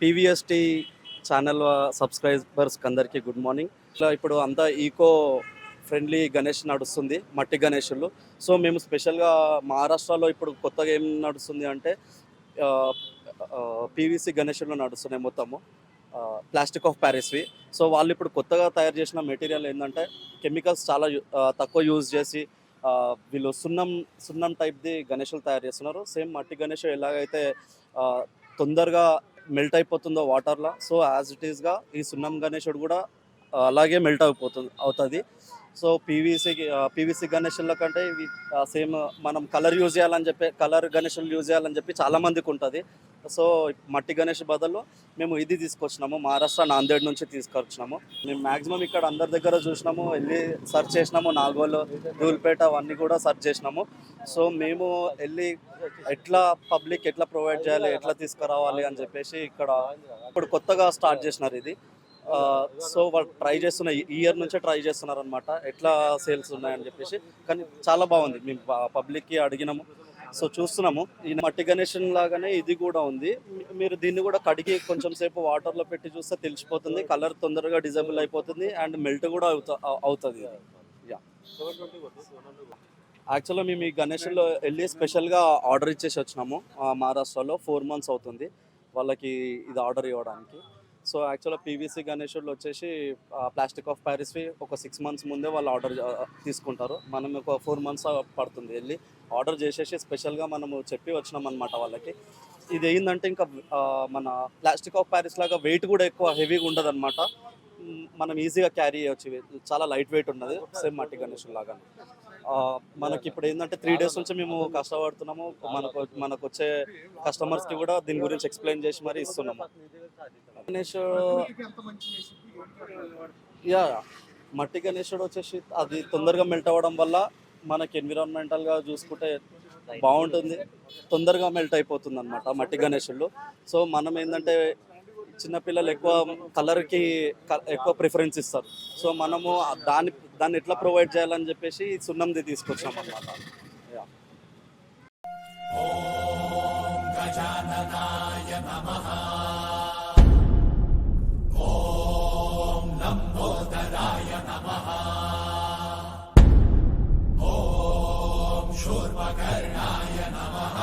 పీవీఎస్టీ channel సబ్స్క్రైబర్స్కి అందరికీ good morning ఇట్లా ఇప్పుడు అంతా ఈకో ఫ్రెండ్లీ గణేష్ నడుస్తుంది మట్టి గణేషులు. సో మేము స్పెషల్గా మహారాష్ట్రలో ఇప్పుడు కొత్తగా ఏం నడుస్తుంది అంటే పీవీసీ గణేషులు నడుస్తున్నాయి మొత్తము. ప్లాస్టిక్ ఆఫ్ ప్యారిస్వి సో వాళ్ళు ఇప్పుడు కొత్తగా తయారు చేసిన మెటీరియల్ ఏంటంటే కెమికల్స్ చాలా తక్కువ యూజ్ చేసి వీళ్ళు సున్నం సున్నం టైప్ది గణేషులు తయారు చేస్తున్నారు. సేమ్ మట్టి గణేష్ ఎలాగైతే తొందరగా మెల్ట్ అయిపోతుందో వాటర్లో సో యాజ్ ఇట్ ఈస్గా ఈ సున్నం గణేశుడు కూడా అలాగే మెల్ట్ అయిపోతుంది అవుతుంది. సో పీవీసీ పీవీసీ గణేషుల కంటే ఇవి సేమ్ మనం కలర్ యూజ్ చేయాలని చెప్పి కలర్ గణేషులు యూజ్ చేయాలని చెప్పి చాలా మందికి ఉంటుంది. సో మట్టి గణేష్ బదులు మేము ఇది తీసుకొచ్చినాము మహారాష్ట్ర నాందేడ్ నుంచి తీసుకొచ్చినాము. మేము మ్యాక్సిమం ఇక్కడ అందరి దగ్గర చూసినాము వెళ్ళి సర్చ్ చేసినాము నాగోలు ధూల్పేట అవన్నీ కూడా సెర్చ్ చేసినాము. సో మేము వెళ్ళి ఎట్లా పబ్లిక్ ఎట్లా ప్రొవైడ్ చేయాలి ఎట్లా తీసుకురావాలి అని చెప్పేసి ఇక్కడ ఇప్పుడు కొత్తగా స్టార్ట్ చేసినారు ఇది. సో వాళ్ళు ట్రై చేస్తున్న ఈ ఇయర్ నుంచే ట్రై చేస్తున్నారనమాట ఎట్లా సేల్స్ ఉన్నాయని చెప్పేసి. కానీ చాలా బాగుంది. మేము పబ్లిక్కి అడిగినాము. సో చూస్తున్నాము. ఈ మట్టి గణేషన్ లాగానే ఇది కూడా ఉంది. మీరు దీన్ని కూడా కడిగి కొంచెం సేపు వాటర్లో పెట్టి చూస్తే తెలిసిపోతుంది. కలర్ తొందరగా డిజబుల్ అయిపోతుంది. అండ్ మెల్ట్ కూడా అవుతా అవుతుంది యా యాక్చువల్గా మేము ఈ గణేషన్లో వెళ్ళి స్పెషల్గా ఆర్డర్ ఇచ్చేసి వచ్చినాము. మహారాష్ట్రలో ఫోర్ మంత్స్ అవుతుంది. వాళ్ళకి ఇది ఆర్డర్ ఇవ్వడానికి. సో యాక్చువల్గా పీవీసీ గణేషులు వచ్చేసి ప్లాస్టిక్ ఆఫ్ ప్యారిస్వి ఒక సిక్స్ మంత్స్ ముందే వాళ్ళు ఆర్డర్ తీసుకుంటారు. మనం ఒక ఫోర్ మంత్స్ పడుతుంది వెళ్ళి ఆర్డర్ చేసేసి స్పెషల్గా మనము చెప్పి వచ్చినాం అనమాట వాళ్ళకి. ఇది ఏంటంటే ఇంకా మన ప్లాస్టిక్ ఆఫ్ ప్యారిస్ లాగా వెయిట్ కూడా ఎక్కువ హెవీగా ఉండదు అనమాట మనం ఈజీగా క్యారీ చేయొచ్చు. చాలా లైట్ వెయిట్ ఉన్నది. సేమ్ మట్టి గణేషులు లాగా మనకి ఇప్పుడు ఏంటంటే త్రీ డేస్ నుంచి మేము కష్టపడుతున్నాము. మనకు మనకు వచ్చే కస్టమర్స్కి కూడా దీని గురించి ఎక్స్ప్లెయిన్ చేసి మరి ఇస్తున్నాము. గణేష్ యా మట్టి గణేశుడు వచ్చేసి అది తొందరగా మెల్ట్ అవ్వడం వల్ల మనకి ఎన్విరాన్మెంటల్గా చూసుకుంటే బాగుంటుంది. తొందరగా మెల్ట్ అయిపోతుంది అనమాట మట్టి గణేశుళ్ళు సో మనం ఏంటంటే చిన్నపిల్లలు ఎక్కువ కలర్కి ఎక్కువ ప్రిఫరెన్స్ ఇస్తారు. సో మనము దాన్ని దాన్ని ఎట్లా ప్రొవైడ్ చేయాలని చెప్పేసి సున్నంది తీసుకొచ్చాం అనమాట శూర్పకర్ణాయ నమః